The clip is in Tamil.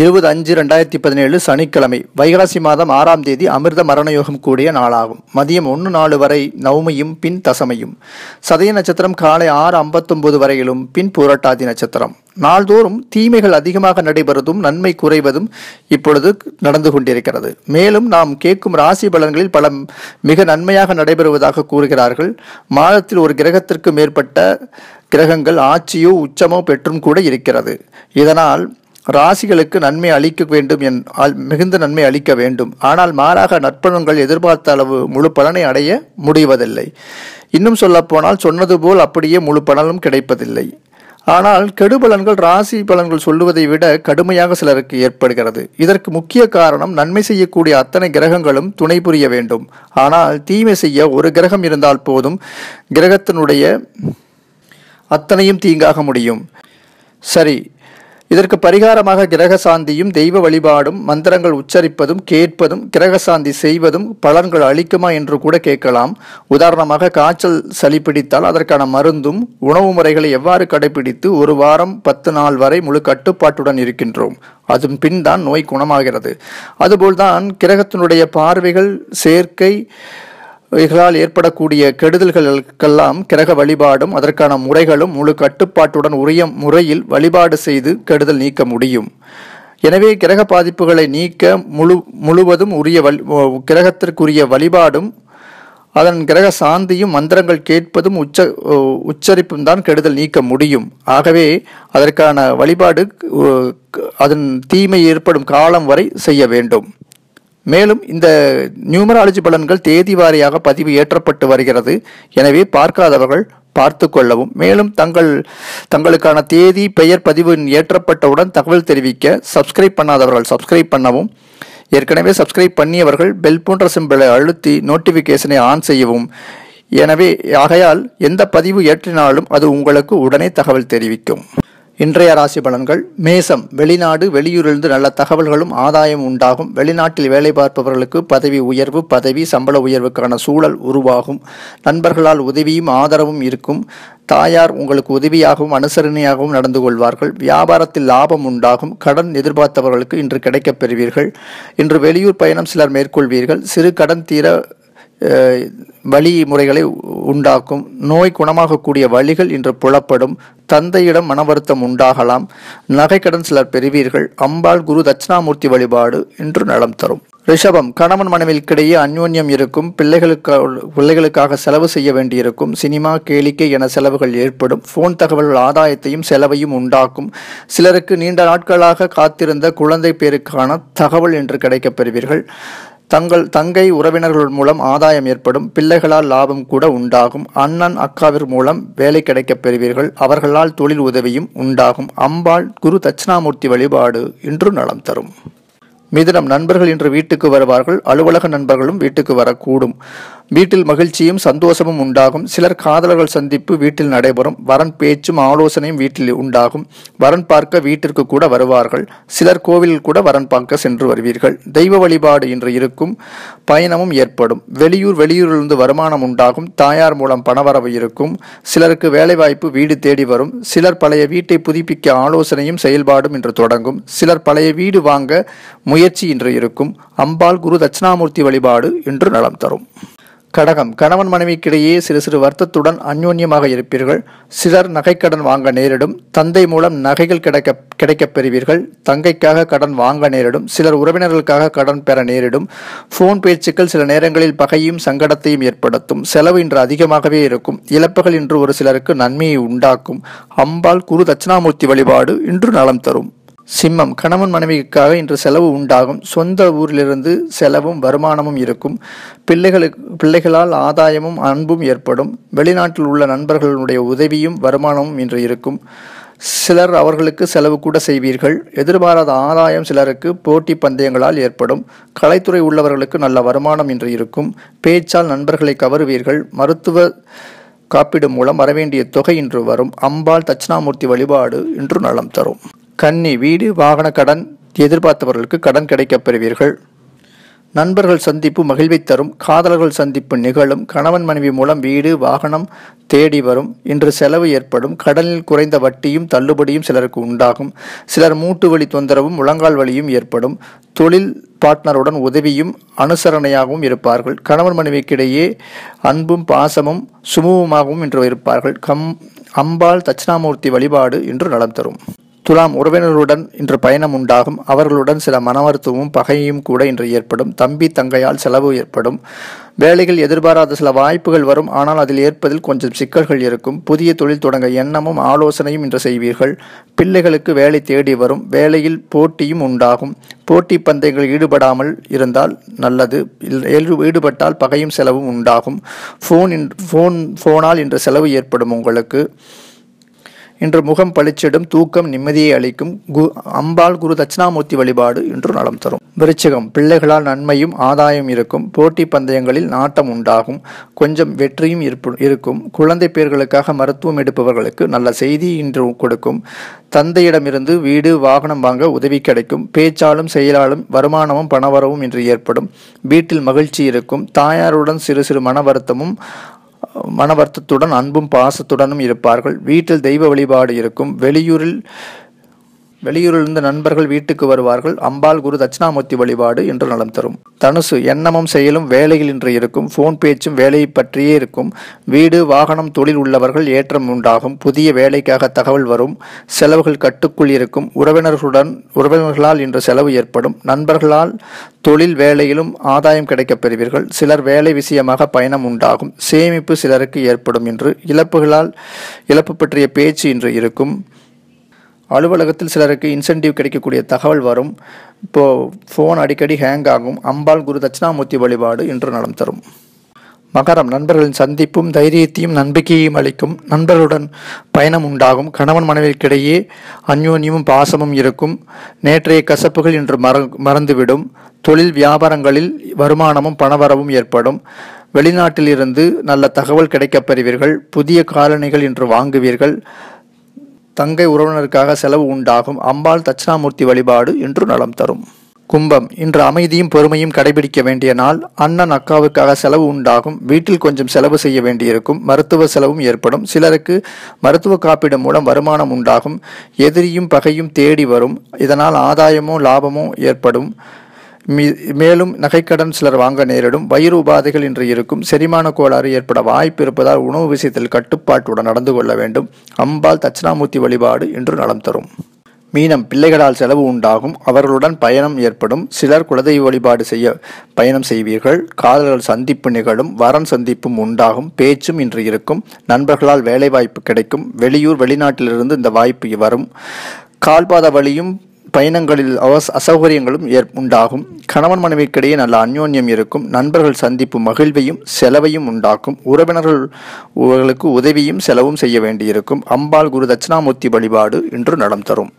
இருபது அஞ்சு ரெண்டாயிரத்தி பதினேழு சனிக்கிழமை வைகாசி மாதம் ஆறாம் தேதி அமிர்த மரணயோகம் கூடிய நாளாகும். மதியம் ஒன்று நாலு வரை நவமியும் பின் தசமையும். சதய நட்சத்திரம் காலை ஆறு ஐம்பத்தொன்பது வரையிலும் பின் புரட்டாதி நட்சத்திரம். நாள்தோறும் தீமைகள் அதிகமாக நடைபெறுவதும் நன்மை குறைவதும் இப்பொழுது நடந்து கொண்டிருக்கிறது. மேலும் நாம் கேட்கும் ராசி பலன்களில் பல மிக நன்மையாக நடைபெறுவதாக கூறுகிறார்கள். மாதத்தில் ஒரு கிரகத்திற்கு மேற்பட்ட கிரகங்கள் ஆட்சியோ உச்சமோ பெற்றும் கூட இருக்கிறது. இதனால் ராசிகளுக்கு நன்மை அளிக்க வேண்டும் என் அல்- மிகுந்த நன்மை அளிக்க வேண்டும். ஆனால் மாறாக நற்பலன்கள் எதிர்பார்த்த அளவு முழு பலனை அடைய முடிவதில்லை. இன்னும் சொல்லப்போனால் சொன்னது போல் அப்படியே முழு பலனும் கிடைப்பதில்லை. ஆனால் கெடுபலன்கள் ராசி பலன்கள் சொல்லுவதை விட கடுமையாக சிலருக்கு ஏற்படுகிறது. இதற்கு முக்கிய காரணம் நன்மை செய்யக்கூடிய அத்தனை கிரகங்களும் துணை புரிய வேண்டும். ஆனால் தீமை செய்ய ஒரு கிரகம் இருந்தால் போதும் கிரகத்தினுடைய அத்தனையும் தீங்காக முடியும். சரி இதற்கு பரிகாரமாக கிரக சாந்தியும் தெய்வ வழிபாடும் மந்திரங்கள் உச்சரிப்பதும் கேட்பதும் கிரக சாந்தி செய்வதும் பலன்கள் அளிக்குமா என்று கூட கேட்கலாம். உதாரணமாக காய்ச்சல் சளி பிடித்தால் அதற்கான மருந்தும் உணவு முறைகளை எவ்வாறு கடைபிடித்து ஒரு வாரம் பத்து நாள் வரை முழு கட்டுப்பாட்டுடன் இருக்கின்றோம். அதன் பின் தான் நோய் குணமாகிறது. அதுபோல்தான் கிரகத்தினுடைய பார்வைகள் சேர்க்கை இவைகளால் ஏற்படக்கூடிய கெடுதல்களுக்கெல்லாம் கிரக வழிபாடும் அதற்கான முறைகளும் முழு கட்டுப்பாட்டுடன் உரிய முறையில் வழிபாடு செய்து கெடுதல் நீக்க முடியும். எனவே கிரக பாதிப்புகளை நீக்க முழு முழுவதும் உரிய வழி கிரகத்திற்குரிய வழிபாடும் அதன் கிரக சாந்தியும் மந்திரங்கள் கேட்பதும் உச்ச உச்சரிப்பும் தான் கெடுதல் நீக்க முடியும். ஆகவே அதற்கான வழிபாடு அதன் தீமை ஏற்படும் காலம் வரை செய்ய வேண்டும். மேலும் இந்த நியூமராலஜி பலன்கள் தேதி வாரியாக பதிவு ஏற்றப்பட்டு வருகிறது. எனவே பார்க்காதவர்கள் பார்த்து கொள்ளவும். மேலும் தங்கள் தங்களுக்கான தேதி பெயர் பதிவு ஏற்றப்பட்டவுடன் தகவல் தெரிவிக்க சப்ஸ்கிரைப் பண்ணாதவர்கள் சப்ஸ்கிரைப் பண்ணவும். ஏற்கனவே சப்ஸ்கிரைப் பண்ணியவர்கள் பெல் போன்ற சிம்பிளை அழுத்தி நோட்டிஃபிகேஷனை ஆன் செய்யவும். எனவே ஆகையால் எந்த பதிவு ஏற்றினாலும் அது உங்களுக்கு உடனே தகவல் தெரிவிக்கும். இன்றைய ராசி பலன்கள் மேசம் வெளிநாடு வெளியூரிலிருந்து நல்ல தகவல்களும் ஆதாயம் உண்டாகும். வெளிநாட்டில் வேலை பார்ப்பவர்களுக்கு பதவி உயர்வு பதவி சம்பள உயர்வுக்கான சூழல் உருவாகும். நண்பர்களால் உதவியும் ஆதரவும் இருக்கும். தாயார் உங்களுக்கு உதவியாகவும் அனுசரணையாகவும் நடந்து கொள்வார்கள். வியாபாரத்தில் லாபம் உண்டாகும். கடன் எதிர்பார்த்தவர்களுக்கு இன்று கிடைக்கப் பெறுவீர்கள். இன்று வெளியூர் பயணம் சிலர் மேற்கொள்வீர்கள். சிறு கடன் தீர வழி முறைகளை உண்டாக்கும். நோய் குணமாகக்கூடிய வழிகள் இன்று புலப்படும். தந்தையிடம் மன வருத்தம் உண்டாகலாம் நகைக்கடன் சிலர் பெறுவீர்கள். அம்பாள் குரு தட்சிணாமூர்த்தி வழிபாடு இன்று நலம் தரும். ரிஷபம் கணவன் மனைவிக்கிடையே அந்யோன்யம் இருக்கும். பிள்ளைகளுக்கு பிள்ளைகளுக்காக செலவு செய்ய வேண்டியிருக்கும். சினிமா கேளிக்கை என செலவுகள் ஏற்படும். போன் தகவல்கள் ஆதாயத்தையும் செலவையும் உண்டாக்கும். சிலருக்கு நீண்ட நாட்களாக காத்திருந்த குழந்தை பேருக்கான தகவல் என்று கிடைக்கப் பெறுவீர்கள். தங்கள் தங்கை உறவினர்கள் மூலம் ஆதாயம் ஏற்படும் பிள்ளைகளால் லாபம் கூட உண்டாகும். அண்ணன் அக்காவின் மூலம் வேலை கிடைக்கப் பெறுவீர்கள். அவர்களால் தொழில் உதவியும் உண்டாகும். அம்பாள் குரு தட்சிணாமூர்த்தி வழிபாடு இன்று நலம் தரும். மிதுனம் நண்பர்கள் இன்று வீட்டுக்கு வருவார்கள். அலுவலக நண்பர்களும் வீட்டுக்கு வரக்கூடும். வீட்டில் மகிழ்ச்சியும் சந்தோஷமும் உண்டாகும். சிலர் காதலர்கள் சந்திப்பு வீட்டில் நடைபெறும். வரன் பேச்சும் ஆலோசனையும் வீட்டில் உண்டாகும். வரன் பார்க்க வீட்டிற்கு கூட வருவார்கள். சிலர் கோவிலில் கூட வரன் பார்க்க சென்று வருவீர்கள். தெய்வ வழிபாடு இன்று இருக்கும். பயணமும் ஏற்படும். வெளியூர் வெளியூரிலிருந்து வருமானம் உண்டாகும். தாயார் மூலம் பணவரவு இருக்கும். சிலருக்கு வேலைவாய்ப்பு வீடு தேடி வரும். சிலர் பழைய வீட்டை புதுப்பிக்க ஆலோசனையும் செயல்பாடும் இன்று தொடங்கும். சிலர் பழைய வீடு வாங்க முயற்சி இன்று இருக்கும். அம்பாள் குரு தட்சிணாமூர்த்தி வழிபாடு இன்று நலம் தரும். கடகம். கணவன் மனைவிக்கிடையே சிறு சிறு வருத்தத்துடன் அந்யோன்யமாக இருப்பீர்கள். சிலர் நகைக்கடன் வாங்க நேரிடும். தந்தை மூலம் நகைகள் கிடைக்க கிடைக்கப் பெறுவீர்கள். தங்கைக்காக கடன் வாங்க நேரிடும். சிலர் உறவினர்களுக்காக கடன் பெற நேரிடும். போன் பேச்சுக்கள் சில நேரங்களில் பகையும் சங்கடத்தையும் ஏற்படுத்தும். செலவு இன்று அதிகமாகவே இருக்கும். இழப்புகள் இன்று ஒரு சிலருக்கு நன்மையை உண்டாக்கும். அம்பாள் குரு தட்சிணாமூர்த்தி வழிபாடு இன்று நலம் தரும். சிம்மம் கணவன் மனைவிக்காக இன்று செலவு உண்டாகும். சொந்த ஊரிலிருந்து செலவும் வருமானமும் இருக்கும். பிள்ளைகளுக்கு பிள்ளைகளால் ஆதாயமும் அன்பும் ஏற்படும். வெளிநாட்டில் உள்ள நண்பர்களுடைய உதவியும் வருமானமும் இன்று இருக்கும். சிலர் அவர்களுக்கு செலவு கூட செய்வீர்கள். எதிர்பாராத ஆதாயம் சிலருக்கு போட்டி பந்தயங்களால் ஏற்படும். கலைத்துறை உள்ளவர்களுக்கு நல்ல வருமானம் இன்று இருக்கும். பேச்சால் நண்பர்களை கவருவீர்கள். மருத்துவ காப்பீடு மூலம் வரவேண்டிய தொகை இன்று வரும். அம்பாள் தட்சிணாமூர்த்தி வழிபாடு இன்று நலம் தரும். கன்னி வீடு வாகன கடன் எதிர்பார்த்தவர்களுக்கு கடன் கிடைக்கப் பெறுவீர்கள். நண்பர்கள் சந்திப்பு மகிழ்வை தரும். காதலர்கள் சந்திப்பு நிகழும். கணவன் மனைவி மூலம் வீடு வாகனம் தேடி வரும். இன்று செலவு ஏற்படும். கடனில் குறைந்த வட்டியும் தள்ளுபடியும் சிலருக்கு உண்டாகும். சிலர் மூட்டு வலி தொந்தரவும் முழங்கால் வலியும் ஏற்படும். தொழில் பார்ட்னருடன் உதவியும் அனுசரணையாகவும் இருப்பார்கள். கணவன் மனைவிக்கிடையே அன்பும் பாசமும் சுமூகமாகவும் இன்று இருப்பார்கள். கம் அம்பாள் தட்சிணாமூர்த்தி வழிபாடு இன்று நலம் தரும். துலாம் உறவினருடன் இன்று பயணம் உண்டாகும். அவர்களுடன் சில மனவருத்தமும் பகையும் கூட இன்று ஏற்படும். தம்பி தங்கையால் செலவு ஏற்படும். வேலைகள் எதிர்பாராத சில வாய்ப்புகள் வரும். ஆனால் அதில் ஏற்பதில் கொஞ்சம் சிக்கல்கள் இருக்கும். புதிய தொழில் தொடங்க எண்ணமும் ஆலோசனையும் இன்று செய்வீர்கள். பிள்ளைகளுக்கு வேலை தேடி வரும். வேலையில் போட்டியும் உண்டாகும். போட்டி பந்தயங்கள் ஈடுபடாமல் இருந்தால் நல்லது. ஈடுபட்டால் பகையும் செலவும் உண்டாகும். ஃபோன் ஃபோன் ஃபோனால் இன்று செலவு ஏற்படும் உங்களுக்கு. இன்று முகம் பளிச்சிடும் தூக்கம் நிம்மதியை அளிக்கும் கு அம்பாள் குரு தட்சிணாமூர்த்தி வழிபாடு இன்று நலம் தரும். விருச்சிகம் பிள்ளைகளால் நன்மையும் ஆதாயம் இருக்கும். போட்டி பந்தயங்களில் நாட்டம் உண்டாகும். கொஞ்சம் வெற்றியும் இருக்கும். குழந்தை பேர்களுக்காக மருத்துவம் எடுப்பவர்களுக்கு நல்ல செய்தி இன்று கொடுக்கும். தந்தையிடமிருந்து வீடு வாகனம் வாங்க உதவி கிடைக்கும். பேச்சாலும் செயலாலும் வருமானமும் பணவரவும் இன்று ஏற்படும். வீட்டில் மகிழ்ச்சி இருக்கும். தாயாருடன் சிறு சிறு மன வருத்தமும் மன வருத்தத்துடன் அன்பும் பாசத்துடனும் இருப்பார்கள். வீட்டில் தெய்வ வழிபாடு இருக்கும். வெளியூரில் வெளியூரிலிருந்து நண்பர்கள் வீட்டுக்கு வருவார்கள். அம்பாள் குரு தட்சிணாமூர்த்தி வழிபாடு என்று நலம் தரும். தனுசு எண்ணமும் செயலும் வேலையில் இன்று இருக்கும். போன் பேச்சும் வேலையை பற்றியே இருக்கும். வீடு வாகனம் தொழில் உள்ளவர்கள் ஏற்றம் உண்டாகும். புதிய வேலைக்காக தகவல் வரும். செலவுகள் கட்டுக்குள் இருக்கும். உறவினர்களுடன் உறவினர்களால் இன்று செலவு ஏற்படும். நண்பர்களால் தொழில் வேலையிலும் ஆதாயம் கிடைக்கப் பெறுவீர்கள். சிலர் வேலை விஷயமாக பயணம் உண்டாகும். சேமிப்பு சிலருக்கு ஏற்படும் என்று இழப்புகளால் இழப்பு பற்றிய பேச்சு இன்று இருக்கும். அலுவலகத்தில் சிலருக்கு இன்சென்டிவ் கிடைக்கக்கூடிய தகவல் வரும். இப்போது ஃபோன் அடிக்கடி ஹேங் ஆகும். அம்பாள் குரு தட்சிணாமூர்த்தி வழிபாடு இன்று நலம் தரும். மகரம் நண்பர்களின் சந்திப்பும் தைரியத்தையும் நம்பிக்கையையும் அளிக்கும். நண்பர்களுடன் பயணம் உண்டாகும். கணவன் மனைவிக்கிடையே அந்யோன்யமும் பாசமும் இருக்கும். நேற்றைய கசப்புகள் இன்று மற மறந்துவிடும். தொழில் வியாபாரங்களில் வருமானமும் பணவரவும் ஏற்படும். வெளிநாட்டிலிருந்து நல்ல தகவல் கிடைக்கப் பெறுவீர்கள். புதிய காலணிகள் இன்று வாங்குவீர்கள். தங்கை உறவினருக்காக செலவு உண்டாகும். அம்பாள் தட்சிணாமூர்த்தி வழிபாடு இன்று நலம் தரும். கும்பம். இன்று அமைதியும் பொறுமையும் கடைபிடிக்க வேண்டிய நாள். அண்ணன் அக்காவுக்காக செலவு உண்டாகும். வீட்டில் கொஞ்சம் செலவு செய்ய வேண்டியிருக்கும். மருத்துவ செலவும் ஏற்படும். சிலருக்கு மருத்துவ காப்பீடு மூலம் வருமானம் உண்டாகும். எதிரியும் பகையும் தேடி வரும். இதனால் ஆதாயமோ லாபமோ ஏற்படும். மேலும் நகைக்கடன் சிலர் வாங்க நேரிடும். வயிறு உபாதைகள் இன்று இருக்கும். செரிமான கோளாறு ஏற்பட வாய்ப்பு இருப்பதால் உணவு விஷயத்தில் கட்டுப்பாட்டுடன் நடந்து கொள்ள வேண்டும். அம்பாள் தட்சிணாமூர்த்தி வழிபாடு இன்று நலம் தரும். மீனம் பிள்ளைகளால் செலவு உண்டாகும். அவர்களுடன் பயணம் ஏற்படும். சிலர் குலதெய்வ வழிபாடு செய்ய பயணம் செய்வீர்கள். காதலர்கள் சந்திப்பு நிகழும். வரன் சந்திப்பும் உண்டாகும். பேச்சும் இன்று இருக்கும். நண்பர்களால் வேலைவாய்ப்பு கிடைக்கும். வெளியூர் வெளிநாட்டிலிருந்து இந்த வாய்ப்பு வரும். கால்பாத வழியும் பயணங்களில் அவச அசௌகரியங்களும் ஏற் உண்டாகும். கணவன் மனைவிக்கிடையே நல்ல அந்யோன்யம் இருக்கும். நண்பர்கள் சந்திப்பு மகிழ்வையும் செலவையும் உண்டாக்கும். உறவினர்களுக்கு உதவியும் செலவும் செய்ய வேண்டியிருக்கும். அம்பாள் குரு தட்சிணாமூர்த்தி வழிபாடு இன்று நடம் தரும்